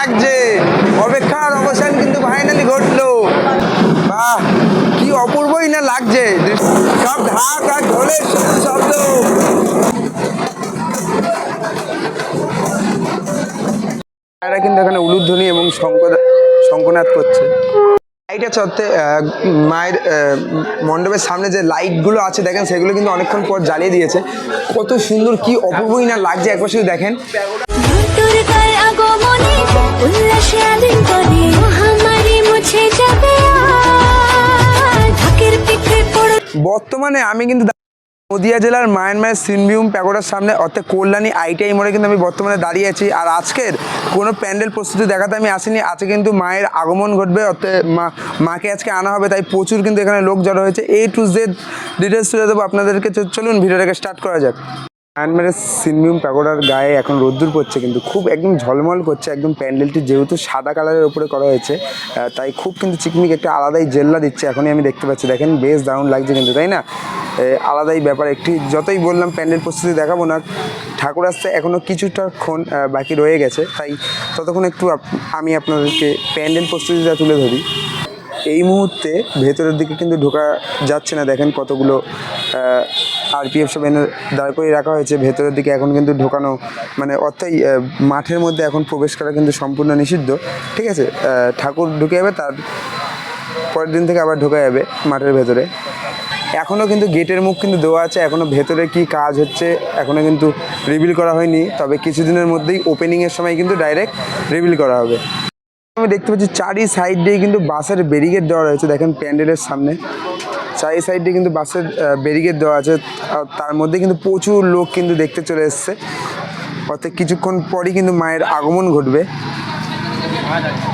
লাগছে। অপেক্ষার অবসান কিন্তু ফাইনালি ঘটলো। বাহ কি অপূর্বই না লাগছে। সব ঢাক আর ঢোলের শব্দ। এরা কিন্তু এখানে উলুধ্বনি এবং শঙ্কনাথ করছে। লাইট আছে অর্থে আহ, মায়ের মণ্ডপের সামনে যে লাইটগুলো আছে দেখেন সেগুলো কিন্তু অনেকক্ষণ পর জ্বালিয়ে দিয়েছে। কত সুন্দর কি অপূর্বই না লাগছে। একবার শুধু দেখেন। বর্তমানে আমি কিন্তু নদিয়া জেলার মায়ানমারের সিনভিউম প্যাগোডার সামনে অর্থাৎ কল্যাণী আইটিআই মোড়ে কিন্তু আমি বর্তমানে দাঁড়িয়ে আছি। আর আজকের কোনো প্যান্ডেল প্রস্তুতি দেখাতে আমি আসিনি। আজকে কিন্তু মায়ের আগমন ঘটবে, অর্থাৎ মা মাকে আজকে আনা হবে, তাই প্রচুর কিন্তু এখানে লোক জড়ো হয়েছে। এ টু জেড ডিটেলস তুলে দেবো আপনাদেরকে। চলুন, ভিডিওটাকে স্টার্ট করা যাক। মায়ানমারের সিনভিউম প্যাগোডার গায়ে এখন রোদ্দুর পড়ছে, কিন্তু খুব একদম ঝলমল করছে, একদম প্যান্ডেলটি যেহেতু সাদা কালারের উপরে করা হয়েছে তাই খুব কিন্তু চিকমিক একটা আলাদাই জেল্লা দিচ্ছে, এখনই আমি দেখতে পাচ্ছি। দেখেন, বেশ দারুণ লাগছে কিন্তু, তাই না? আলাদাই ব্যাপার একটি, যতই বললাম প্যান্ডেল প্রস্তুতি দেখাবো না, ঠাকুর আসতে এখনও কিছুটা ক্ষণ বাকি রয়ে গেছে, তাই ততক্ষণ একটু আমি আপনাদেরকে প্যান্ডেল প্রস্তুতিটা তুলে ধরি। এই মুহূর্তে ভেতরের দিকে কিন্তু ঢোকা যাচ্ছে না। দেখেন কতগুলো আরপিএফ সব এনে দাঁড় করিয়ে রাখা হয়েছে। ভেতরের দিকে এখন কিন্তু ঢোকানো মানে অর্থাৎ মাঠের মধ্যে এখন প্রবেশ করা কিন্তু সম্পূর্ণ নিষিদ্ধ। ঠিক আছে? ঠাকুর ঢুকে যাবে, তার পরের দিন থেকে আবার ঢোকা যাবে মাঠের ভেতরে। এখনও কিন্তু গেটের মুখ কিন্তু দেওয়া আছে। এখনও ভেতরে কি কাজ হচ্ছে এখনও কিন্তু রিভিল করা হয়নি। তবে কিছুদিনের মধ্যেই ওপেনিংয়ের সময় কিন্তু ডাইরেক্ট রিভিল করা হবে। আমি দেখতে পাচ্ছি চারি সাইড দিয়ে কিন্তু বাসের ব্যারিকেড দেওয়া রয়েছে। দেখেন প্যান্ডেলের সামনে। চারি সাইড দিয়ে কিন্তু বাসের ব্যারিকেড দেওয়া আছে। তার মধ্যে কিন্তু প্রচুর লোক কিন্তু দেখতে চলে এসছে। অর্থাৎ কিছুক্ষণ পরই কিন্তু মায়ের আগমন ঘটবে।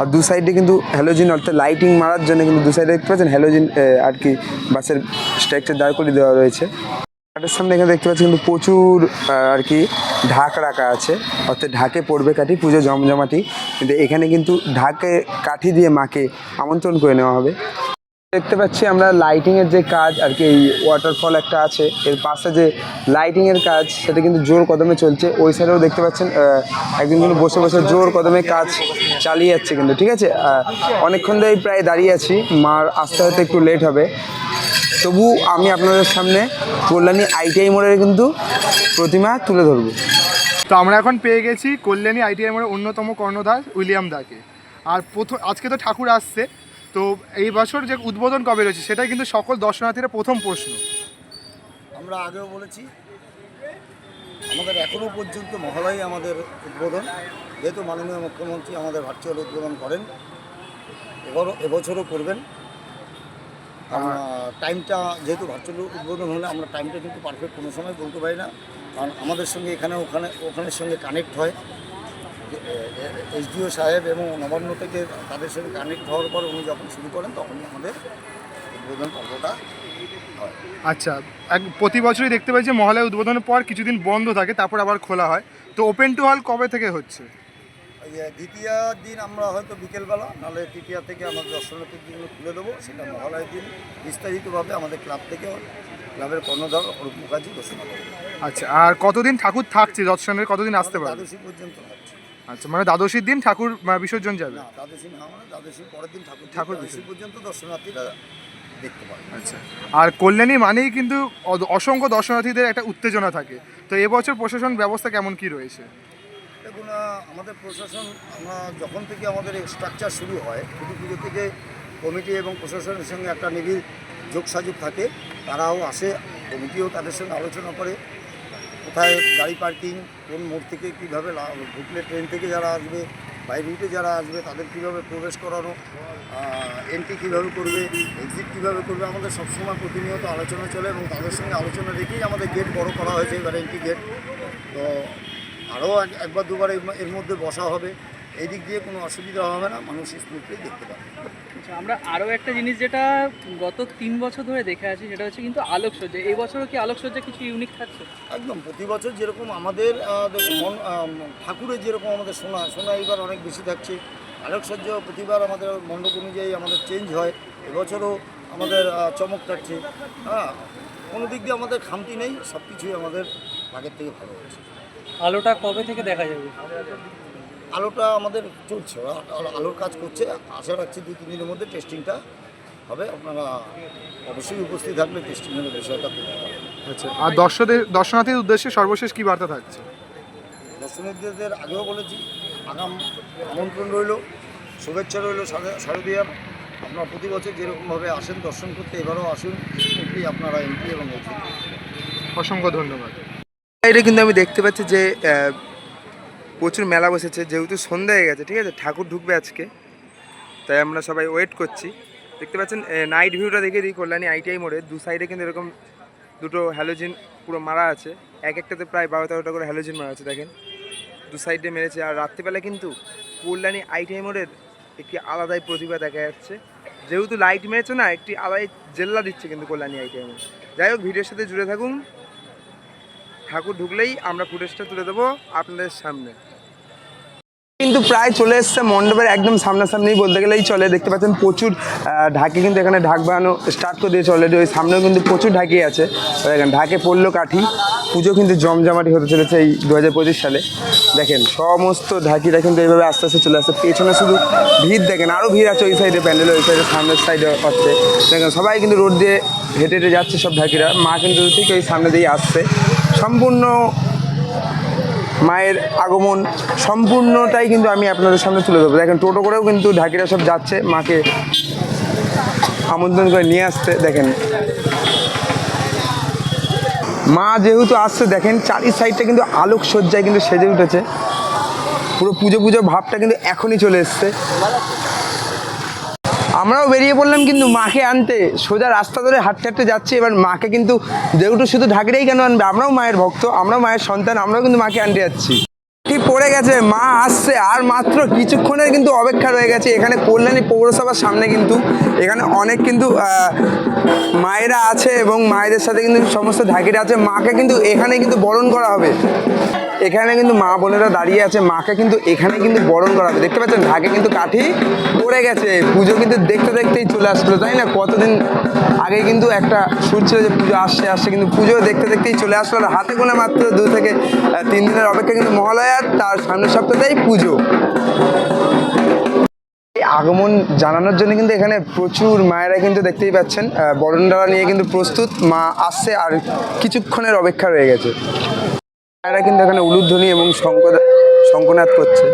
আর দু সাইডে কিন্তু হ্যালোজিন অর্থাৎ লাইটিং মারার জন্য কিন্তু দু সাইডে দেখতে পাচ্ছেন হ্যালোজিন আর কি বাসের স্ট্রাকচার দাঁড় করে দেওয়া রয়েছে। ঘাটের সামনে এখানে দেখতে পাচ্ছি কিন্তু প্রচুর আর কি ঢাক রাখা আছে। অর্থাৎ ঢাকে পড়বে কাঠি পুজো জমজমাটি। কিন্তু এখানে কিন্তু ঢাকে কাঠি দিয়ে মাকে আমন্ত্রণ করে নেওয়া হবে। দেখতে পাচ্ছি আমরা লাইটিংয়ের যে কাজ আর কি এই ওয়াটারফল একটা আছে। এর পাশে যে লাইটিংয়ের কাজ সেটা কিন্তু জোর কদমে চলছে। ওই সাইডেও দেখতে পাচ্ছেন আহ, একজন কিন্তু বসে বসে জোর কদমে কাজ চালিয়ে যাচ্ছে কিন্তু ঠিক আছে? অনেকক্ষণ ধরেই প্রায় দাঁড়িয়ে আছি। মার আসতে হয়তো একটু লেট হবে। তবু আমি আপনাদের সামনে কল্যাণী আইটিআই মোড়ের কিন্তু প্রতিমা তুলে ধরবো। তো আমরা এখন পেয়ে গেছি কল্যাণী আইটিআই মোড়ের অন্যতম কর্ণধার উইলিয়াম দাকে। আর প্রথম আজকে তো ঠাকুর আসছে তো এই বছর যে উদ্বোধন কবে রয়েছে সেটাই কিন্তু সকল দর্শনার্থীরা প্রথম প্রশ্ন। আমরা আগেও বলেছি আমাদের এখনও পর্যন্ত মহালয় আমাদের উদ্বোধন যেহেতু মাননীয় মুখ্যমন্ত্রী আমাদের ভার্চুয়াল উদ্বোধন করেন এবারও এবছরও করবেন। টাইমটা যেহেতু ভার্চুয়াল উদ্বোধন হলে আমরা টাইমটা কিন্তু পারফেক্ট কোনো সময় বলতে পারি না। কারণ আমাদের সঙ্গে এখানে ওখানে ওখানের সঙ্গে কানেক্ট হয়। এসডিও সাহেব এবং নবান্ন থেকে তাদের সঙ্গে কানেক্ট হওয়ার পর উনি যখন শুরু করেন তখনই আমাদের উদ্বোধন পর্বটা হয়। আচ্ছা এক প্রতি বছরই দেখতে পাই যে মহালয়া উদ্বোধনের পর কিছুদিন বন্ধ থাকে তারপর আবার খোলা হয়। তো ওপেন টু হল কবে থেকে হচ্ছে? দ্বিতীয় দিন আমরা হয়তো বিকেলবেলা নাহলে তৃতীয় থেকে আমাদের দর্শনার্থীর জন্য খুলে দেবো সেটা মহালয়ের দিন। বিস্তারিতভাবে আমাদের ক্লাব থেকে ক্লাবের কর্ণধার অরূপ মুখার্জি ঘোষণা করবে আচ্ছা আর কতদিন ঠাকুর থাকছে দর্শনের কতদিন আসতে পারে? দ্বাদশী পর্যন্ত হচ্ছে আচ্ছা মানে দ্বাদশীর দিন ঠাকুর বিসর্জন যাবে? না দ্বাদশী না মানে দ্বাদশীর পরের দিন ঠাকুর ঠাকুর দ্বাদশী পর্যন্ত দর্শনার্থীরা দেখতে পাবে। আচ্ছা আর কল্যাণী মানেই কিন্তু অসংখ্য দর্শনার্থীদের একটা উত্তেজনা থাকে। তো এবছর প্রশাসন ব্যবস্থা কেমন কি রয়েছে? আমাদের প্রশাসন, আমরা যখন থেকে আমাদের স্ট্রাকচার শুরু হয় পুজো পুজো থেকে কমিটি এবং প্রশাসনের সঙ্গে একটা নিবিড় যোগসাযোগ থাকে, তারাও আসে, কমিটিও তাদের সঙ্গে আলোচনা করে, কোথায় গাড়ি পার্কিং, কোন মোড় থেকে কীভাবে ঢুকলে ট্রেন থেকে যারা আসবে বাই রুটে যারা আসবে, তাদের কীভাবে প্রবেশ করানো এন্ট্রি কীভাবে করবে এক্সিট কীভাবে করবে, আমাদের সবসময় প্রতিনিয়ত আলোচনা চলে এবং তাদের সঙ্গে আলোচনা রেখেই আমাদের গেট বড় করা হয়েছে, এবার এন্ট্রি গেট তো আরও এক- একবার দুবার এর মধ্যে বসা হবে। এই দিক দিয়ে কোনো অসুবিধা হবে না মানুষ স্মুথলি দেখতে পাবে। আচ্ছা, আমরা আরও একটা জিনিস যেটা গত তিন বছর ধরে দেখে আছি সেটা হচ্ছে কিন্তু আলোকসজ্জা। এই বছরও কি আলোকসজ্জা কিছু ইউনিক থাকছে? একদম প্রতি বছর যেরকম আমাদের মন ঠাকুরের যেরকম আমাদের সোনা সোনা এইবার অনেক বেশি থাকছে। আলোকসজ্জা প্রতিবার আমাদের মণ্ডপ অনুযায়ী আমাদের চেঞ্জ হয়। এবছরও আমাদের চমক থাকছে। হ্যাঁ কোনো দিক দিয়ে আমাদের খামতি নেই সব কিছুই আমাদের আগের থেকে ভালো হচ্ছে। আলোটা কবে থেকে দেখা যাবে? আলোটা আমাদের চলছে আলোর কাজ করছে। আশা রাখছি দু তিন দিনের মধ্যে টেস্টিংটা হবে। আপনারা অবশ্যই উপস্থিত থাকলে টেস্টিংয়ের বিষয়টা করতে পারবেন আচ্ছা আর দর্শকদের দর্শনার্থীর উদ্দেশ্যে সর্বশেষ কি বার্তা থাকছে? দর্শনার্থীদের আগেও বলেছি আগাম আমন্ত্রণ রইল শুভেচ্ছা রইল শারদীয়ার আপনারা প্রতি বছর যেরকমভাবে আসেন দর্শন করতে এবারও আসুন। আপনারা এমপি এবং অসংখ্য ধন্যবাদ। এটা কিন্তু আমি দেখতে পাচ্ছি যে প্রচুর মেলা বসেছে, যেহেতু সন্ধ্যা হয়ে গেছে, ঠিক আছে? ঠাকুর ঢুকবে আজকে। তাই আমরা সবাই ওয়েট করছি। দেখতে পাচ্ছেন নাইট ভিউটা দেখে দিই, কল্যাণী আইটিআই মোড়ে। দু সাইডে কিন্তু এরকম দুটো হ্যালোজিন পুরো মারা আছে। এক একটাতে প্রায় বারো তেরোটা করে হ্যালোজিন মারা আছে, দেখেন। দু সাইডে মেরেছে। আর রাত্রিবেলা কিন্তু কল্যাণী আইটিআই মোড়ের একটি আলাদাই প্রতিভা দেখা যাচ্ছে। যেহেতু লাইট মেরেছে না, একটি আলাদাই জেল্লা দিচ্ছে কিন্তু কল্যাণী আইটিআই মোড়। যাই হোক, ভিডিওর সাথে জুড়ে থাকুন। ঠাকুর ঢুকলেই আমরা ফুটেজটা তুলে দেবো আপনাদের সামনে। কিন্তু প্রায় চলে এসছে মণ্ডপের একদম সামনাসামনি বলতে গেলেই চলে। দেখতে পাচ্ছেন প্রচুর ঢাকি কিন্তু এখানে ঢাক বানানো স্টার্ট করে দিয়েছে অলরেডি ওই সামনেও কিন্তু প্রচুর ঢাকি আছে। দেখেন, ঢাকে পড়ল কাঠি। পুজো কিন্তু জমজমাটি হতে চলেছে এই দু সালে। দেখেন, সমস্ত ঢাকিরা কিন্তু এইভাবে আস্তে আস্তে চলে আসছে। পেছনে শুধু ভিড় দেখেন আরও ভিড় আছে ওই সাইডে প্যান্ডেল, ওই সাইডে সামনের সাইডে হচ্ছে। দেখেন, সবাই কিন্তু রোড দিয়ে হেঁটে হেঁটে যাচ্ছে সব ঢাকিরা। মা কিন্তু ঠিক ওই সামনে দিয়ে আসছে। সম্পূর্ণ মায়ের আগমন, সম্পূর্ণটাই কিন্তু আমি আপনাদের সামনে তুলে দেবো দেখেন, টোটো করেও কিন্তু ঢাকিরা সব যাচ্ছে, মাকে আমন্ত্রণ করে নিয়ে আসতে। দেখেন, মা যেহেতু আসছে, দেখেন, চারি সাইডটা কিন্তু আলোক সজ্জায় কিন্তু সেজে উঠেছে। পুরো পুজো পুজো ভাবটা কিন্তু এখনই চলে এসছে। আমরাও বেরিয়ে পড়লাম কিন্তু মাকে আনতে। সোজা রাস্তা ধরে হাঁটতে হাঁটতে যাচ্ছি, এবার মাকে কিন্তু যেহেতু শুধু ঢাকিরাই কেন আনবে? আমরাও মায়ের ভক্ত, আমরাও মায়ের সন্তান, আমরাও কিন্তু মাকে আনতে যাচ্ছি। কি পড়ে গেছে? মা আসছে, আর মাত্র কিছুক্ষণের কিন্তু অপেক্ষা রয়ে গেছে। এখানে কল্যাণী পৌরসভার সামনে কিন্তু, এখানে অনেক কিন্তু মায়েরা আছে এবং মায়েদের সাথে কিন্তু সমস্ত ঢাকিরা আছে। মাকে কিন্তু এখানে কিন্তু বরণ করা হবে। এখানে কিন্তু মা বোনেরা দাঁড়িয়ে আছে, মাকে কিন্তু এখানে কিন্তু বরণ করা হবে দেখতে পাচ্ছেন, ঢাকে কিন্তু কাঠি পড়ে গেছে। পুজো কিন্তু দেখতে দেখতেই চলে আসলো, তাই না? কতদিন আগে কিন্তু একটা সুর ছিল যে পুজো আসছে আসছে, কিন্তু পুজো দেখতে দেখতেই চলে আসলো। আর হাতে গোনা মাত্র দু থেকে তিন দিনের অপেক্ষা কিন্তু মহালয়ার তার সামনের সপ্তাহতেই পুজো। আগমন জানানোর জন্য কিন্তু এখানে প্রচুর মায়েরা কিন্তু দেখতেই পাচ্ছেন বরণডালা নিয়ে কিন্তু প্রস্তুত। মা আসছে আর কিছুক্ষণের অপেক্ষা রয়ে গেছে। মায়েরা কিন্তু এখানে উলুধ্বনি এবং শঙ্খ শঙ্খনাথ করছে।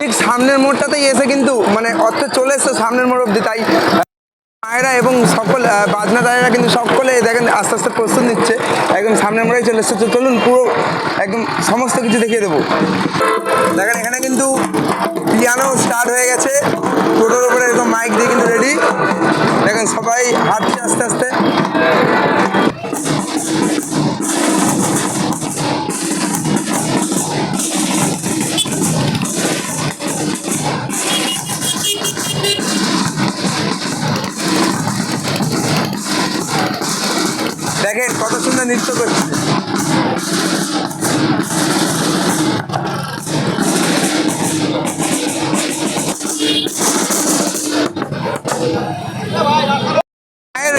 ঠিক সামনের মোড়টাতেই এসে কিন্তু মানে অর্থ চলে এসছে সামনের মোড় অব্দি তাই মায়েরা এবং সকল বাজনা দায়েরা কিন্তু সকলে দেখেন আস্তে আস্তে প্রস্তুত নিচ্ছে। একদম সামনে আমরাই চলে এসেছে। চলুন পুরো একদম সমস্ত কিছু দেখিয়ে দেবো। দেখেন এখানে কিন্তু পিয়ানো স্টার্ট হয়ে গেছে। টোটোর উপরে একদম মাইক দিয়ে কিন্তু রেডি দেখেন সবাই হাঁটছে আস্তে আস্তে। দেখেন, কত সুন্দর নৃত্য করছে।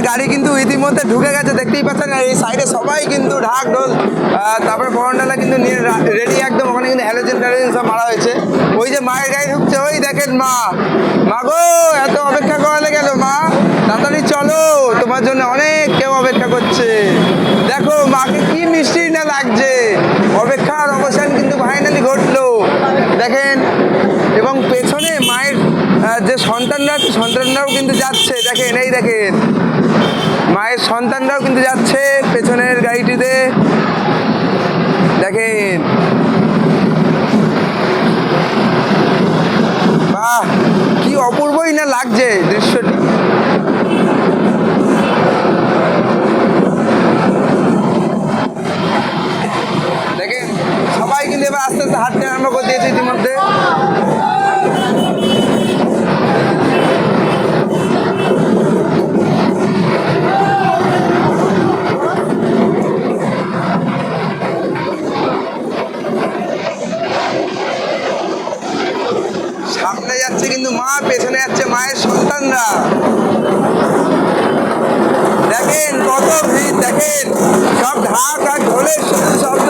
গাড়ি কিন্তু ইতিমধ্যে ঢুকে গেছে, দেখতেই পাচ্ছেন, আর এই সাইডে সবাই কিন্তু ঢাক ঢোল তারপরে বরণডালা কিন্তু রেডি একদম, ওখানে কিন্তু হ্যালোজেন ট্যালোজেন সব মারা হয়েছে। ওই যে মায়ের গাড়ি ঢুকছে, ওই দেখেন মা। মা গো, এত অপেক্ষা করালে গেল মা? তাড়াতাড়ি চলো, তোমার জন্য অনেক কেউ অপেক্ষা করছে। দেখো, মাকে কি মিষ্টি না লাগছে। অপেক্ষার অবসান কিন্তু ফাইনালি ঘটলো। দেখেন, এবং পেছনে মায়ের যে সন্তানরা আছে, সন্তানরাও কিন্তু যাচ্ছে। দেখেন, এই দেখেন, মায়ের সন্তানরাও কিন্তু যাচ্ছে পেছনের গাড়িটিতে। দেখেন, বাহ, কি অপূর্বই না লাগছে দৃশ্যটি। এভাবে আস্তে আস্তে হাঁটতে আরম্ভ করে দিয়েছি ইতিমধ্যে। সামনে যাচ্ছে কিন্তু মা, পেছনে যাচ্ছে মায়ের সন্তানরা। দেখেন কত ভিড়, দেখেন। সব ঢাক আর ঢোলের শব্দ।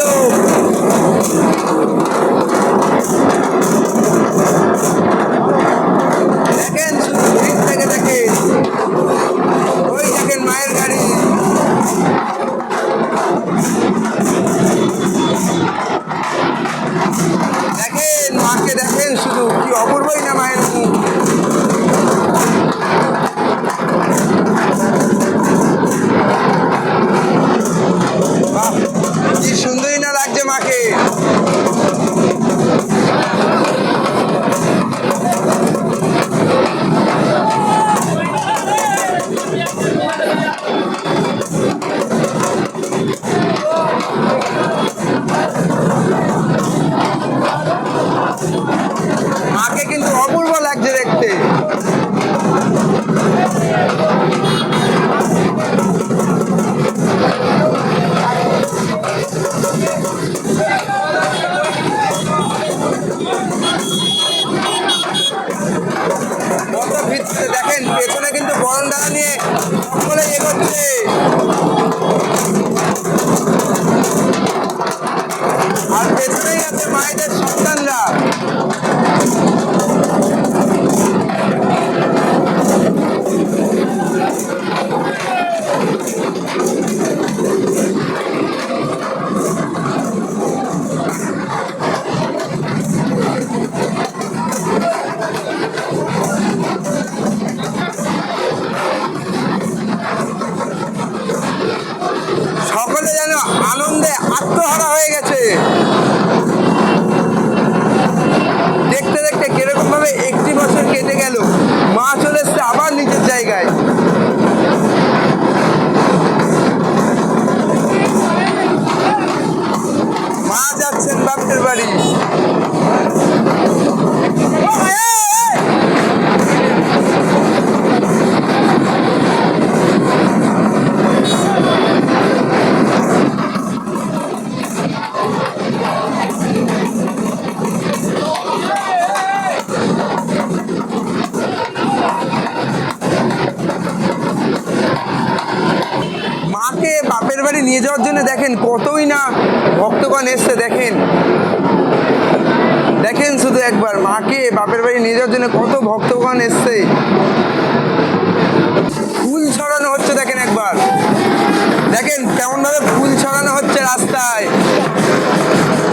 কেমন ভাবে ফুল ছড়ানো হচ্ছে রাস্তায়?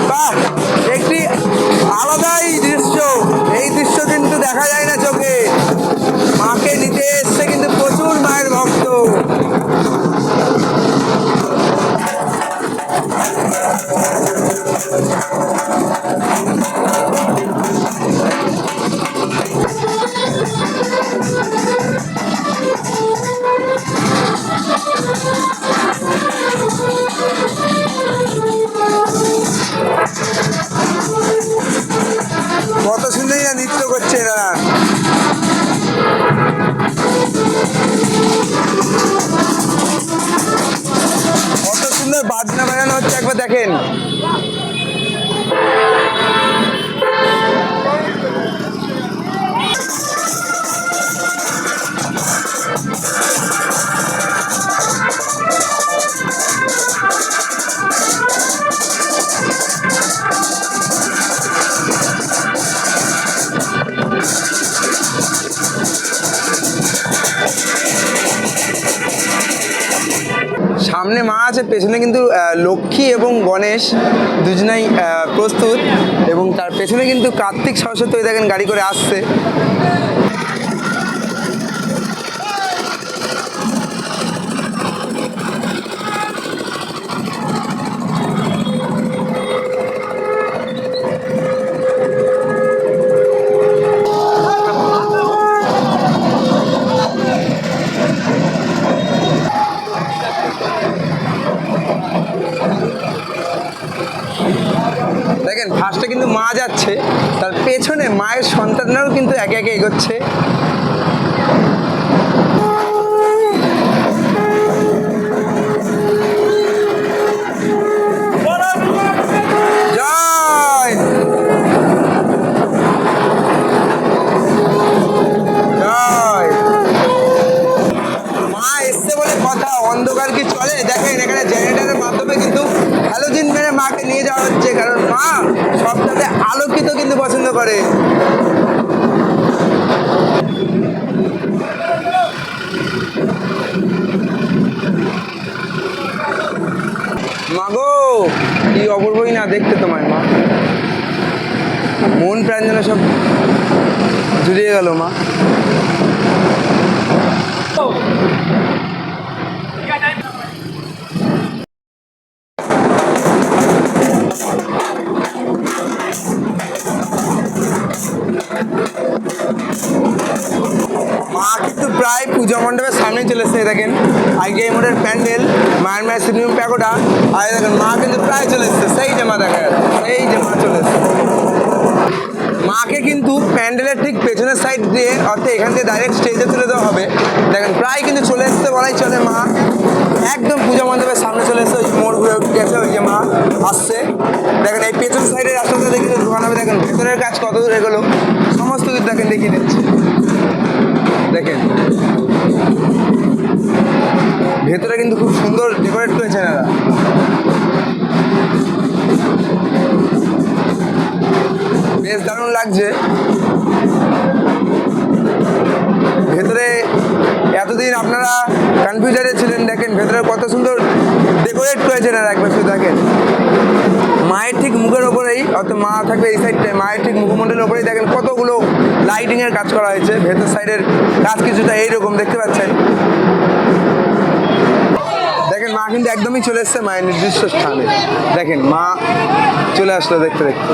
বাহ! Wow. পেছনে কিন্তু লক্ষ্মী এবং গণেশ দুজনাই প্রস্তুত এবং তার পেছনে কিন্তু কার্তিক সরস্বতী দেখেন গাড়ি করে আসছে। এগোচ্ছে তার পেছনে মায়ের সন্তানরাও কিন্তু একে একে এগোচ্ছে। অন্ধকার কি চলে? দেখেন, এখানে জেনারেটরের মাধ্যমে কিন্তু হ্যালোজিন মেরে মাকে নিয়ে যাওয়া হচ্ছে। কারণ মা করে। মাগো কি অপূর্বই না দেখতে তোমায়, মা। মন প্রাণ যেন সব জুড়িয়ে গেল, মা। দেখেন, আইটিআই মোড়ের প্যান্ডেল মায়ের মায়ের সিনেমা প্যাকোটা আর দেখেন, মা কিন্তু প্রায় চলে এসছে। সেই যে মা যাচ্ছে সেই যে মা চলে এসছে। মাকে কিন্তু প্যান্ডেলের ঠিক পেছনের সাইড দিয়ে, অর্থাৎ এখান থেকে ডাইরেক্ট স্টেজে তুলে দেওয়া হবে। দেখেন, প্রায় কিন্তু চলে এসছে বলাই চলে মা। একদম পূজা মণ্ডপের সামনে চলে এসছে, ওই মোড় ঘুরে গেছে, ওই যে মা আসছে। দেখেন, এই পেছন সাইডের রাস্তাটা দেখে দোকান হবে। দেখেন, ভেতরের কাজ কত দূর এগোলো, সমস্ত কিছু দেখেন, দেখিয়ে দিচ্ছি। দেখেন। ভেতরে কিন্তু খুব সুন্দর ডেকোরেট করেছে এনারা বেশ দারুণ লাগছে। ভেতরে এতদিন আপনারা কনফিউজারে ছিলেন, দেখেন ভেতরে কত সুন্দর ডেকোরেট করেছে এনারা একবার শুধু দেখেন। মায়ের ঠিক মুখের ওপরেই, অর্থাৎ মা থাকবে এই সাইডটায় মায়ের ঠিক মুখমণ্ডলের ওপরেই দেখেন কতগুলো লাইটিংয়ের কাজ করা হয়েছে। ভেতর সাইডের কাজ কিছুটা এইরকম, দেখতে পাচ্ছেন? দেখেন, মা কিন্তু একদমই চলে এসছে মায়ের নির্দিষ্ট স্থানে। দেখেন, মা চলে আসলো দেখতে দেখতে।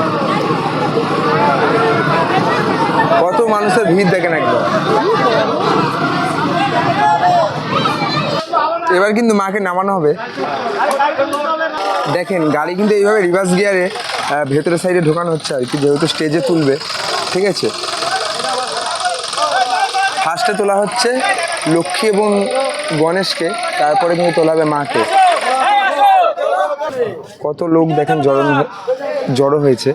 কত মানুষের ভিড় দেখেন একদম। এবার কিন্তু মাকে নামানো হবে। দেখেন, গাড়ি কিন্তু এইভাবে রিভার্স গিয়ারে ভেতরের সাইডে ঢোকানো হচ্ছে আর কি, যেহেতু স্টেজে তুলবে, ঠিক আছে? ফার্স্টে তোলা হচ্ছে লক্ষ্মী এবং গণেশকে, তারপরে কিন্তু তোলা হবে মাকে। কত লোক দেখেন জড়ো জড়ো হয়েছে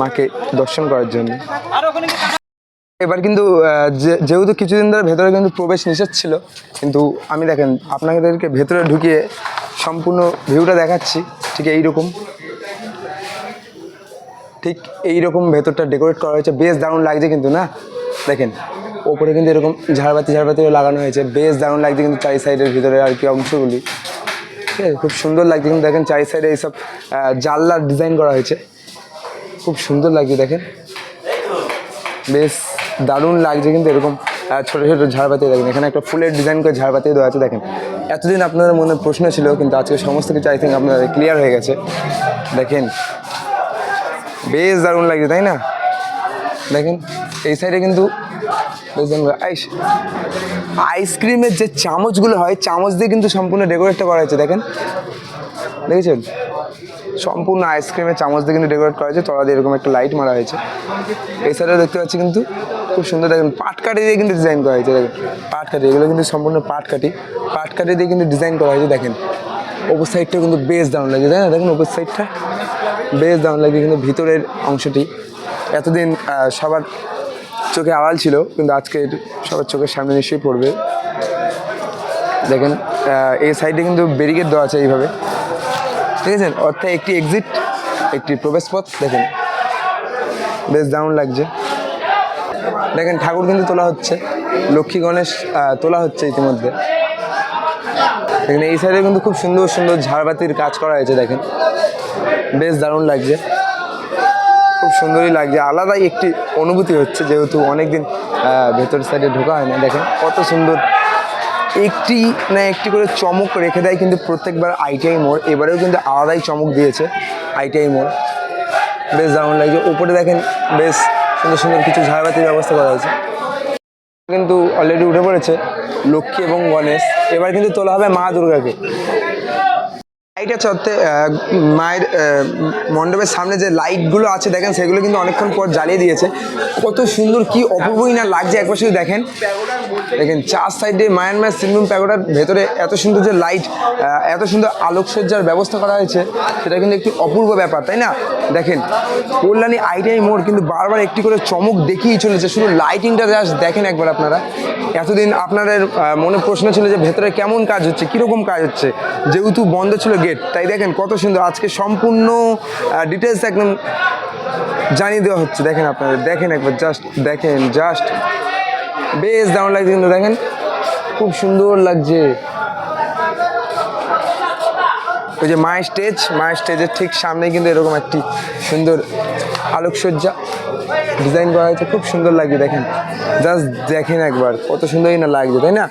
মাকে দর্শন করার জন্য। এবার কিন্তু যেহেতু কিছুদিন ধরে ভেতরে কিন্তু প্রবেশ নিষেধ ছিল, কিন্তু আমি দেখেন আপনাদেরকে ভেতরে ঢুকিয়ে সম্পূর্ণ ভিউটা দেখাচ্ছি, ঠিক এইরকম। ঠিক এইরকম ভেতরটা ডেকোরেট করা হয়েছে, বেশ দারুণ লাগছে কিন্তু না? দেখেন। ওপরে কিন্তু এরকম ঝাড়বাতি ঝাড়বাতিও লাগানো হয়েছে। বেশ দারুণ লাগছে কিন্তু চারি সাইডের ভিতরে আর কি অংশগুলি। ঠিক আছে খুব সুন্দর লাগছে কিন্তু দেখেন চারি সাইডে এইসব আহ, জানলার ডিজাইন করা হয়েছে। খুব সুন্দর লাগছে দেখেন। বেশ দারুণ লাগছে কিন্তু এরকম ছোটো ছোট ঝাড়বাতি দেখেন। এখানে একটা ফুলের ডিজাইন করে ঝাড়বাতি দেওয়া আছে দেখেন। এতদিন আপনাদের মনে প্রশ্ন ছিল কিন্তু আজকে সমস্ত কিছু আই থিঙ্ক আপনাদের ক্লিয়ার হয়ে গেছে। দেখেন বেশ দারুণ লাগছে তাই না? দেখেন এই সাইডে কিন্তু আইস আইসক্রিমের যে চামচগুলো হয়, চামচ দিয়ে কিন্তু সম্পূর্ণ ডেকোরেটটা করা হয়েছে, দেখেন। দেখেছেন? সম্পূর্ণ আইসক্রিমের চামচ দিয়ে কিন্তু ডেকোরেট করা হয়েছে, তলা দিয়ে এরকম একটা লাইট মারা হয়েছে। সাইডে দেখতে পাচ্ছি কিন্তু খুব সুন্দর, দেখেন, পাটকাঠি দিয়ে কিন্তু ডিজাইন করা হয়েছে, দেখেন। পাটকাঠি, এগুলো কিন্তু সম্পূর্ণ পাটকাঠি। পাটকাঠি দিয়ে কিন্তু ডিজাইন করা হয়েছে, দেখেন। ওপর সাইডটা কিন্তু বেশ দারুণ লাগে তাই না দেখেন ওপর সাইডটা বেশ দারুণ লাগে কিন্তু ভিতরের অংশটি। এতদিন সবার চোখে আড়াল ছিল, কিন্তু আজকে সবার চোখের সামনে নিশ্চয়ই পড়বে। দেখেন এই সাইডে কিন্তু ব্যারিকেড দেওয়া আছে এইভাবে। ঠিক আছে অর্থাৎ একটি এক্সিট একটি প্রবেশপথ দেখেন। বেশ দারুণ লাগছে। দেখেন, ঠাকুর কিন্তু তোলা হচ্ছে। লক্ষ্মী গণেশ তোলা হচ্ছে ইতিমধ্যে। দেখেন, এই সাইডে কিন্তু খুব সুন্দর সুন্দর ঝাড়বাতির কাজ করা হয়েছে, দেখেন। বেশ দারুণ লাগছে। খুব সুন্দরই লাগছে। আলাদাই একটি অনুভূতি হচ্ছে যেহেতু অনেকদিন ভেতর সাইডে ঢোকা হয় না দেখেন কত সুন্দর একটি না একটি করে চমক রেখে দেয় কিন্তু প্রত্যেকবার আইটিআই মোড়। এবারেও কিন্তু আলাদাই চমক দিয়েছে আইটিআই মোড়। বেশ দারুণ লাগছে। উপরে দেখেন বেশ সুন্দর সুন্দর কিছু ঝাড়বাতির ব্যবস্থা করা হয়েছে। কিন্তু অলরেডি উঠে পড়েছে লক্ষ্মী এবং গণেশ। এবার কিন্তু তোলা হবে মা দুর্গাকে। লাইট আছে অর্থে আহ, মায়ের মণ্ডপের সামনে যে লাইটগুলো আছে দেখেন সেগুলো কিন্তু অনেকক্ষণ পর জ্বালিয়ে দিয়েছে। কত সুন্দর কি অপূর্বই না লাগছে একবার শুধু দেখেন। দেখেন চার সাইডে মায়ের সিনরুম প্যাগোডার ভেতরে এত সুন্দর যে লাইট এত সুন্দর আলোকসজ্জার ব্যবস্থা করা হয়েছে সেটা কিন্তু একটি অপূর্ব ব্যাপার তাই না? দেখেন কল্যাণী আইটিআই মোড় কিন্তু বারবার একটি করে চমক দেখিয়েই চলেছে শুধু লাইটিংটা জাস্ট দেখেন একবার আপনারা। এতদিন আপনাদের মনে প্রশ্ন ছিল যে ভেতরে কেমন কাজ হচ্ছে কীরকম কাজ হচ্ছে যেহেতু বন্ধ ছিল গেট। তাই দেখেন কত সুন্দর। আজকে সম্পূর্ণ ডিটেলস একদম জানিয়ে দেওয়া হচ্ছে। দেখেন আপনাদের দেখেন একবার জাস্ট দেখেন জাস্ট বেশ দারুণ লাগছে কিন্তু দেখেন। খুব সুন্দর লাগছে। ওই যে মায়ের স্টেজ মায়ের স্টেজের ঠিক সামনে কিন্তু এরকম একটি সুন্দর আলোকসজ্জা ডিজাইন করা হয়েছে। খুব সুন্দর লাগছে দেখেন। জাস্ট দেখেন একবার, কত সুন্দরই না লাগছে, তাই না?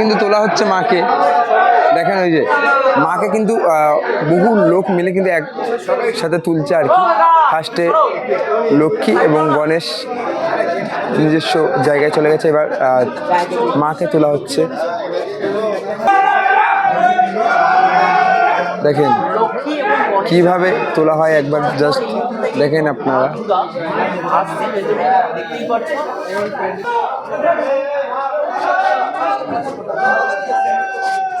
কিন্তু তোলা হচ্ছে মাকে। দেখেন ওই যে, মাকে কিন্তু বহু লোক মিলে কিন্তু এক সাথে তুলছে আর কি। ফার্স্টে লক্ষ্মী এবং গণেশ নিজস্ব জায়গায় চলে গেছে, এবার মাকে তোলা হচ্ছে। দেখেন কীভাবে তোলা হয় একবার জাস্ট দেখেন আপনারা।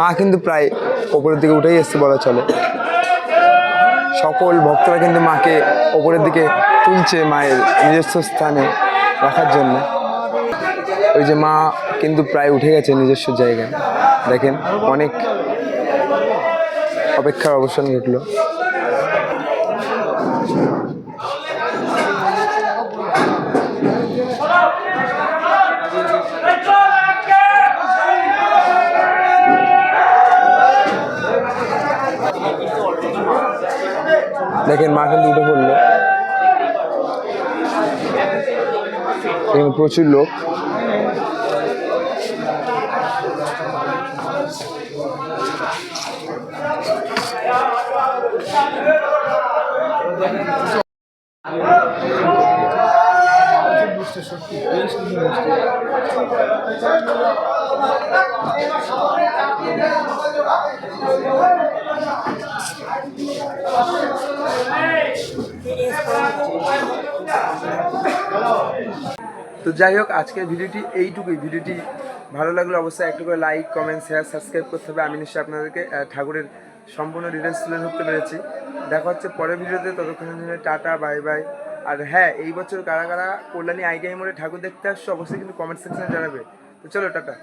মা কিন্তু প্রায় ওপরের দিকে উঠেই এসছে বলা চলে। সকল ভক্তরা কিন্তু মাকে ওপরের দিকে তুলছে মায়ের নিজস্ব স্থানে রাখার জন্য। ওই যে মা কিন্তু প্রায় উঠে গেছে নিজস্ব জায়গায়। দেখেন, অনেক অপেক্ষার অবসান ঘটলো। দেখেন মা কিন্তু উঠে পড়ল। প্রচুর লোক। তো যাই হোক, আজকের ভিডিওটি এইটুকুই। ভিডিওটি ভালো লাগলে অবশ্যই একটু করে লাইক কমেন্ট শেয়ার সাবস্ক্রাইব করতে হবে। আমি নিশ্চয়ই আপনাদেরকে ঠাকুরের সম্পূর্ণ ডিটেলস তুলে ধরতে পেরেছি। দেখা হচ্ছে পরের ভিডিওতে। ততক্ষণের জন্য টাটা বাই বাই আর হ্যাঁ এই বছর কারা কারা কল্যাণী আইটিআই মোড়ে ঠাকুর দেখতে আসছো, অবশ্যই কিন্তু কমেন্ট সেকশনে জানাবে। তো চলো, টাটা।